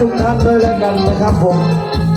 ทุกท่านด้วยแล้วกันนะครับผม